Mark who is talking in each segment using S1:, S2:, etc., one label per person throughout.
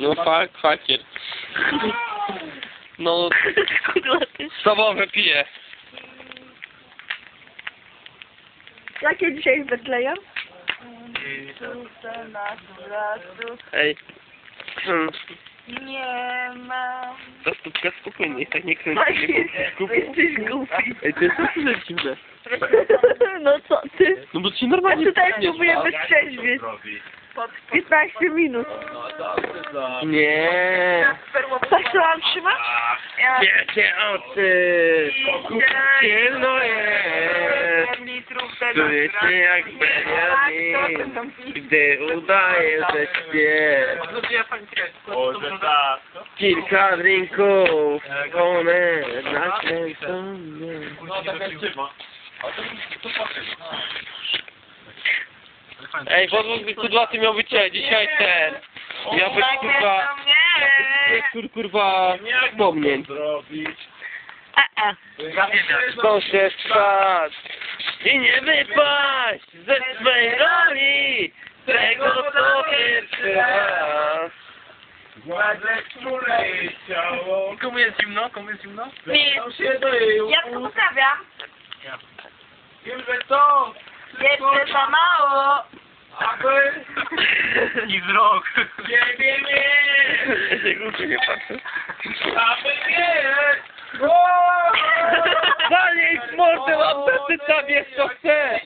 S1: No fak, fakier. No,
S2: Kudłaty.
S1: sobowe piję.
S2: Jakie dzisiaj z Betlejem?
S1: Ej. Hmm.
S2: Nie ma.
S1: To stópka spokojnie, tak nie kręci. Nie
S2: jesteś głupi.
S1: Ej, to jest naprawdę dziwne.
S2: No co ty?
S1: No bo ci
S2: A
S1: normalnie
S2: tutaj
S1: nie
S2: próbuję wytrzeźwieć. 15 minut.
S1: Nie.
S2: Tak to mam trzymać?
S1: Wiecie oczy, ciemno jest. Czujecie jak Benjamin, gdy udaje, że śpię. Kilka drinków, one na kręcone. Ej, wodór kudłaty miał być dzisiaj ten. Miał być kurwa, wieczór kurwa wspomnień.
S2: A, a.
S1: Chcą się spać i nie wypaść ze swej roli, tego co pierwszy raz.
S3: Komu jest zimno? Komu jest zimno?
S2: Mi. Ja to poprawiam.
S3: Wiem, że to!
S2: Jeszcze za mało.
S3: Aby I wzrok! Ciebie
S1: Ja się głupio nie patrzę.
S3: Aby nie!
S1: Walnij w mordę, łapę tam jest co chce!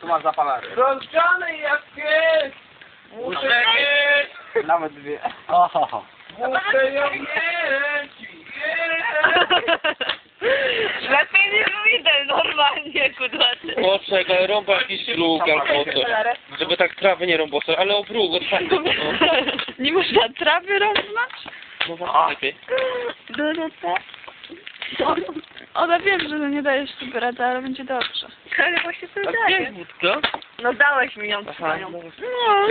S3: Tu masz zapalary. Rozgrzany jak pies! Muszę mieć!
S4: Nawet dwie.
S3: Muszę ją mieć!
S2: Normalnie, kudłaty.
S1: Poczekaj, rąba jakiś luk albo coś. Żeby tak trawy nie rąbosy, ale od tak. No,
S2: Nie można trawy rozmać?
S1: no właśnie lepiej.
S2: Dorota.
S5: Ona wiem, że nie dajesz sobie rady, ale będzie dobrze.
S2: Ale właśnie sobie daję. No dałeś mi ją
S1: Aha, no.
S5: No.